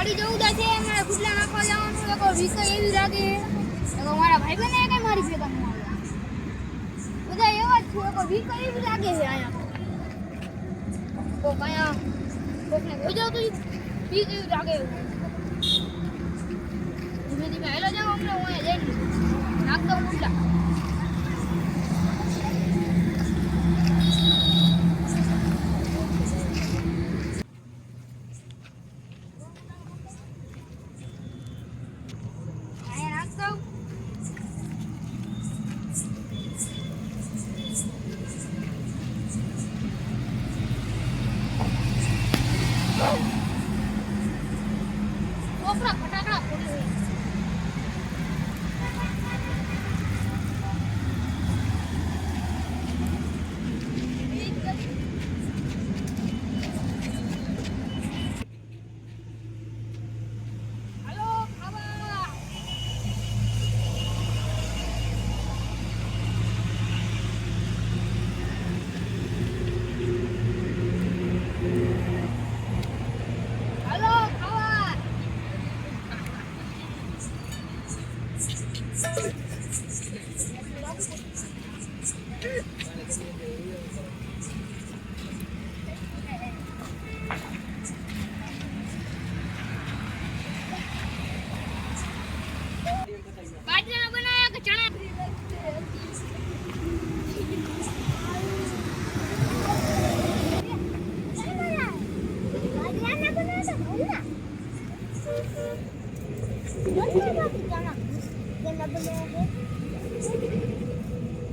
વાડી જવું દે છે મારા ગુડલા નાખવા જવાનું તો વિષય એવી લાગે તો મારા ભાઈ બને કે મારી ભેગા બધા એવા જ છે વિષય વીક એવી લાગે છે અહીંયા તો કયા કોકને જોઈ જાવ તો વિષય એવી લાગે ધીમે ધીમે હેલો જાવ અમને હું અહીંયા જઈને નાખતો ગુડલા અહીંયા નાખ દઉં કોપરા ફટાકડા ફોડી હાલો ખાવા હાલો ખાવા બાજરાના બનાયા કે ચણા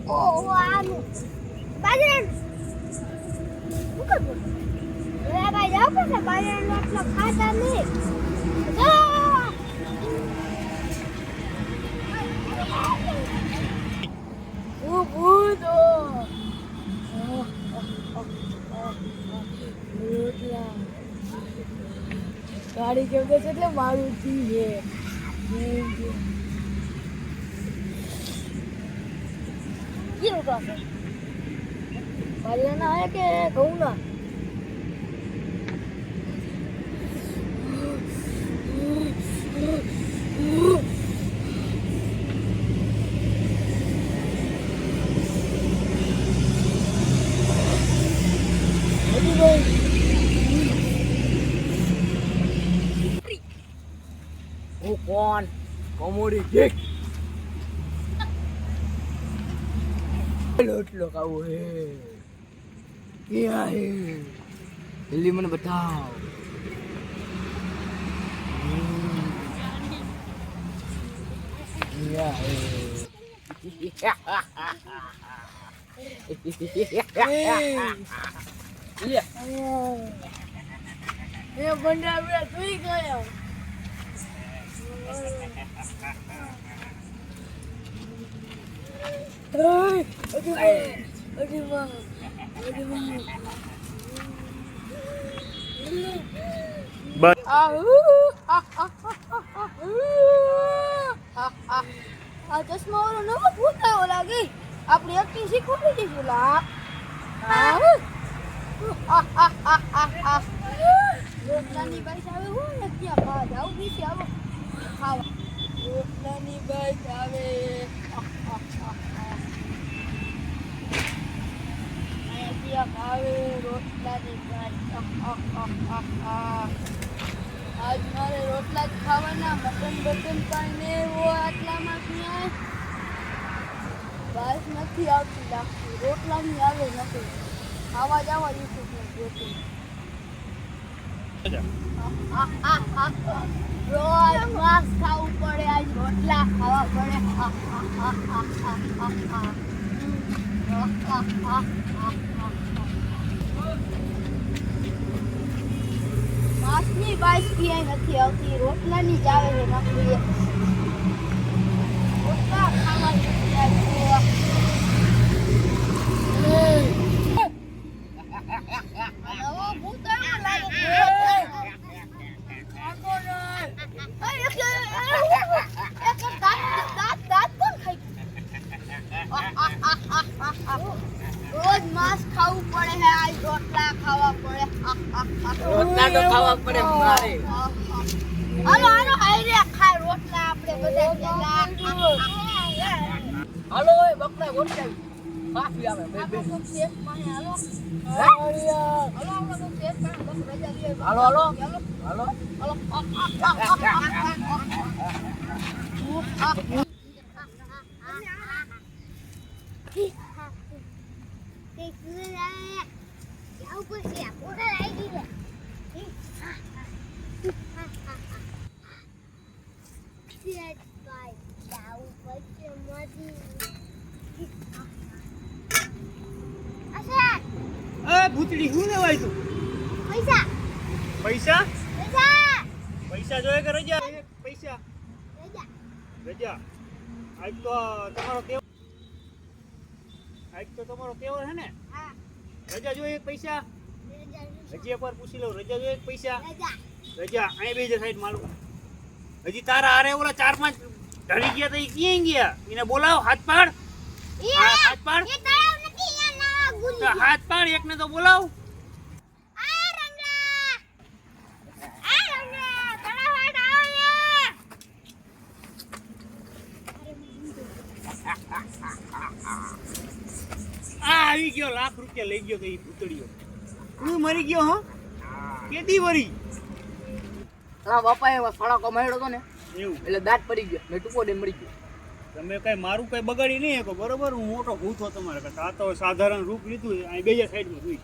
ઓહો આનું બાજરાનું શું ભાઈ જાવ પછી બાજરાનું આટલો ખાતા નહીં ગાડી કેમ છે એટલે મારું છે. કેવું કરશે બાજરાના હે કે ઘઉંના હું કોણ કોમોડી ઠીક લોટલો ખાવો હે ક્યાં હે જલ્દી મને બતાવ હમ. ક્યાં હે લે. એ બંડા બે સુઈ ગયો Hey, અરે વાહ, અરે વાહ, અરે વાહ. આહુ, આ, આ, આ, આ, આ, આ, આ. આ ચશ્મા વાળો નવો ભૂત આવ્યો લાગે આપણી એક્ટિંગ શીખવાડી દઈશું લા. આ, આ, આ, આ, આ. રોટલાની બાઈટ આવે હું નથી ખાવા જાવ બીસી આવો ખાવા રોટલાની બાઈક આવે. ભાવે, રોટલાની આહ. આજ મારે રોટલા જ ખાવાના, મટન બટન પણ ને એવો આટલામાં ક્યાંય બસ નથી આવતી લાગતી. રોટલાની આવે નથી. ખાવા જવા યુટ્યુબને જોતી રોજ માંસ ખાવું પડે, આજ રોટલા ખાવા પડે. માસની બાઈસ ક્યાંય નથી આવતી, રોટલાની જ આવે છે નકરી રોટલા ખાવાની નથી આવતી. નવો ભૂત આવ્યો લાગે છે. અરે, એક- એક- એક દાંત- દાંત- દાંત કોણ ખાઈ ગયું? રોજ માંસ ખાવું પડે હે આજ રોટલા ખાવા પડે. રોટલા તો ખાવા પડે મારે. હાલો હાલો હાઈ રે ખા રોટલા આપણે બધા ભેગા. હાલો એ બકરા કાફી આવે બે બે. પાસે હાલો. હાલો હાલો હાલો. હાલો હાલો તે કુદર આવે જાવ પડશે પોતા લાગી ગઈ શેઠ ભાઈ જાવ પડશે મોદી અચ્છા એ ભૂતડી શું લેવાય તું પૈસા. પૈસા? પૈસા. પૈસા જોઈએ કે રજા? પૈસા. રજા. રજા. આજ તો તમારો તહેવાર આજ તો તમારો તહેવાર હે ને? રજા જોઈએ એક પૈસા? હજી એકવાર પૂછી લઉં. રજા જોઈએ એક પૈસા? રજા. અહીં બે સાઈડ મારું. હજી તારા આરે ઓલા ચાર પાંચ ઢળી ગયા તો એ ક્યાં ગયા? એને બોલાવ હાથ પાડ. હાથ પાડ. હાથ પાડ એકને તો બોલાવ આ રંગલા આ રંગલા તળાવ હાટ આવો ને આ આવી ગયો લાખ રૂપિયા લઈ ગયો કઈ પૂતળીઓ તું મરી ગયો હો? કેદી મરી? તારા બાપા એ સાડા કમાયો તો ને એવું. એટલે દાંત પડી ગયો મેં ટૂંકો દે મરી ગયો. તમે કઈ મારું કઈ બગાડી નહીં શકો બરોબર? હું મોટો ભૂત હતો તમારે આ તો સાધારણ રૂપ લીધું અહીં બે સાઈડમાં જોઈ.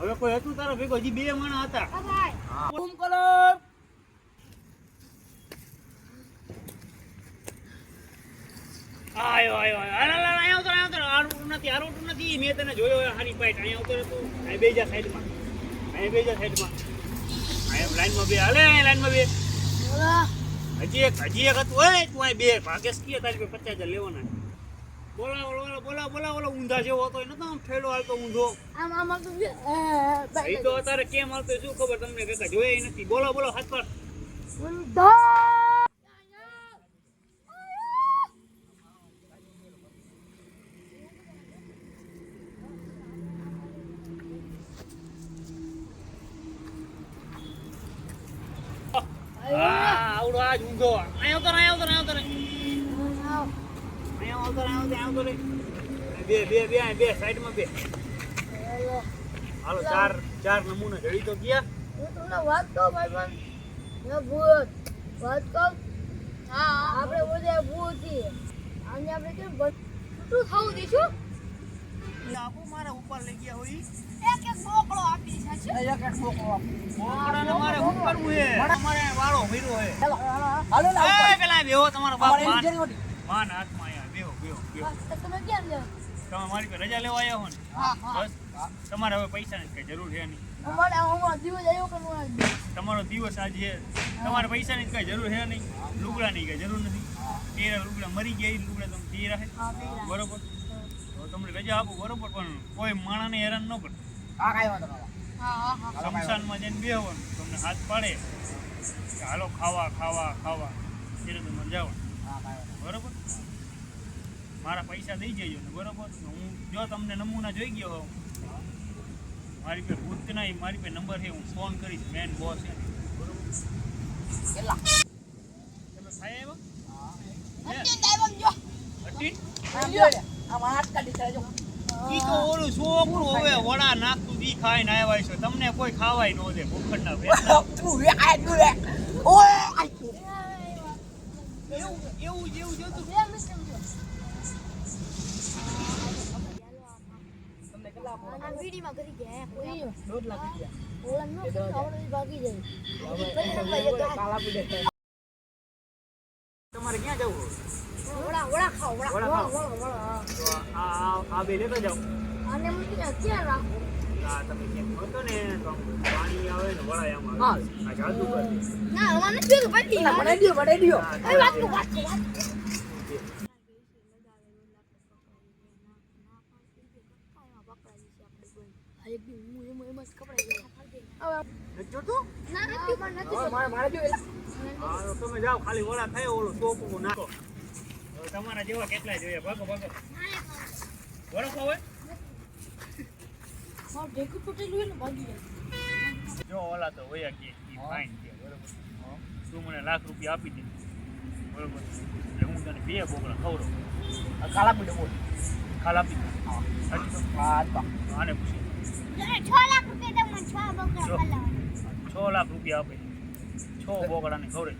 હવે કોઈ હતું તારો ભેગો? હજી બે માણસ હતા. બૂમ આયો આયો આયો હાલ, હાલ, હાલ, અહીંયા ઉતર, અહીંયા ઉતર. આડું આ રોડ નથી મેં તને જોયો હારી પાઇટ અહીંયા ઉતર તું અહીં બેજા સાઈડમાં અહીં બેજા સાઈડમાં અહીંયા લાઈનમાં બે હાલે અહીંયા લાઈનમાં બે હજી એક હજી એક હતું હોય તું અહીં બે ભાગેશ કીએ તારી પચાસ હજાર લેવાના બોલા બોલા બોલા બોલા બોલા ઊંધા જેવો હતો નતો આમ ફેલો હાલતો ઊંધો આમ આમ એ તો અત્યારે કેમ હાલતો શું ખબર તમને કાકા જોયા નથી બોલો બોલો હાથ પર ઊંધા. આવડો આજ ઊંધો. આયો ઉતર આયો અહીંયા ઉતર અહીંયા આવતો અહીંયા આવતો રે બે બે બે બે સાઈડમાં બે. હાલો ચાર ચાર નમૂના જડી તો ગયા. હું તમને વાત કહું ભાઈબંધ. હે ભૂત. વાત કહું? આપણે બધા ભૂત છીએ. આને આપણે કેમ બધું થવું દઈશું આપો મારા ઉપર લઈ ગયા હોય. એક એક બોકડો આપી છે એક એક મોકલો મોકળાને મારે ઉપર મુએ મારે વાળો ભર્યો હે. હાલો હાલો એ પેલા બેહો તમારો બાપ માન. માન હાથમાં અહીંયા. બેહો બેહો બેહો. તમે કેમ લ્યો તમે મારી પર રજા લેવા આવ્યા હો ને? હા હા. બસ. તમારે હવે પૈસાની કઈ જરૂર છે નહીં. અમારે દિવસ આવ્યો કે ન તમારો દિવસ આજે તમારે પૈસા ની કઈ જરૂર છે નહીં. લુગડાની કઈ જરૂર નથી. તેરા લુગડા મરી ગયા એ લુગડા તમે તેરા છે બરોબર? તમને રજા આપો બરોબર પણ કોઈ માણસને હેરાન ન કરે. હા કાંઈ વાંધો નહીં. હા હા હા. શમશાનમાં જઈને બેહવાનું તમને હાથ પાડે. કે હાલો ખાવા ખાવા ખાવા. એ રીતે મને જવાનું બરોબર? મારા પૈસા દઈ જજો ને બરોબર? હું જો તમને નમૂના જોઈ ગયો હોઉં. મારી પાસે ભૂત નહીં મારી પાસે નંબર છે હું ફોન કરીશ મેન બોસ છે બરોબર. કેટલા? તમે ખાઈ આવ્યા જો. હટી આમ ઈ તો ઓલું છોકરું હવે વડા નાખતું દી ખાઈને આવ્યા છે તમને કોઈ ખાવાય ન દે. ઓય, આય. એવું એવું જેવું જોતું વીડીમાં કરી ગયા કોઈ દોઢ લાખ રૂપિયા. ઓલા નો એ ભાગી જાય? કાલ આપી દે. તમારે ક્યાં જવું વડા વડા ખાઓ વડા વડા ખાઓ. વળો, વળો, હા. તો આ બે લેતા જાઓ. આને મૂકીને ક્યાં રાખું. આ તમે ક્યાંક મળતો ને તો પાણી આવે ને વળાય આમ હા. આ જાદુ કરે. ના અમારે નથી જોયું ના બનાવી દ્યો, બનાવી દ્યો. એ વાતનું વાતનું, વાત. હા, દી હું. હા તમે જાઓ ખાલી વડા થાય ઓલો ટોપું નાખો. તમારા જેવા કેટલાય જોઈએ. ભાગો ભાગો. વડો ખાવ મારું ઢેકું તૂટેલું હોય ને ભાગી જાય જો ઓલા તો વયા કે ઈ. ફાઇન બરોબર. તું મને લાખ રૂપિયા આપી દે. બરોબર. એટલે હું તને બે બોકડા ખવડો. કાલા પીડે બોલ. દે સાચું હા. આને પૂછી. છ લાખ રૂપિયા તમને છ બોકડા. છ લાખ રૂપિયા આપે. છ બોકડાને ખવડે.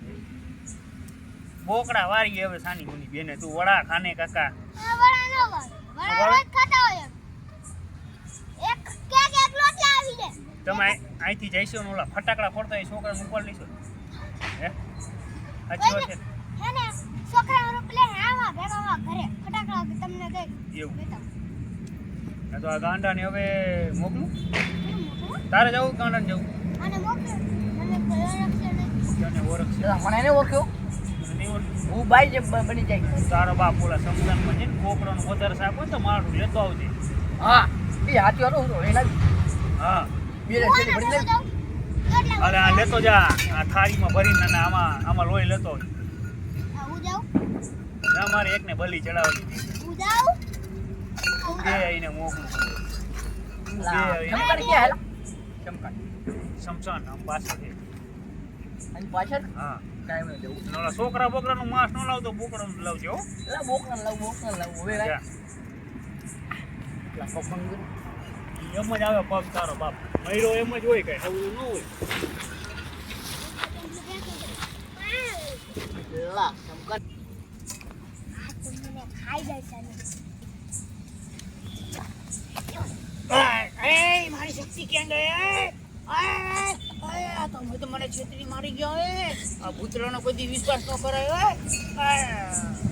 બોકડા વારી હવે સાની મુની બેને તું વડા ખાને કાકા. વડા ન વાળો. તમે અહીંથી જઈશો ને ઓલા ફટાકડા ફોડતા એ છોકરાને ઉપાડ હે? સાચી વાત છે. હે ને, પ્લેન આવા ભેગા ઘરે. ફટાકડા તમને દઈ એવું. આ ગાંડા ને હવે મોકલું? તારે જવું ગાંડાને જવું? હો? આને મોકલો. મને ઓળખશે મને એને ઓળખ્યો? નહીં ઓળખે હું બાઈ જે બની જાય તારો બાપ ઓલા સમજાનમાં જઈને ને કોકડાનું વધારે હોય તો મારું લેતો આવજે હા એ હાથી હતો હું તો હા બે હું ભરી. કેટલા અરે આ લેતો જા આ થાળીમાં ભરીને અને આમાં આમાં લોહી લેતો. આ હું જાઉં? ના મારે એકને બલી ચડાવવાની. હું જાઉં? દે આઈને મોકલું દે હેલા ચમકારી શમશાન આમ પાછળ અને પાછળ? હા. કાંઈ નહીં. જવું નોલા છોકરા બોકરાનું માંસ ન લાવતો બોકડાનું લાવજો હો. એટલે બોકરાનું લાવું બોકના લાવ. હવે પપ્પા એમ જ આવે પગ તારો બાપ. મયરો એમ જ હોય કઈ એવું ન હોય. લા ચમકાર આ તો મને ખાઈ જાય છે. એ મારી શક્તિ ક્યાં ગઈ? આ તો મેં તો મને છેતરી મારી ગયો એ આ ભૂતરાનો કોઈ વિશ્વાસ ન કરાયો. એ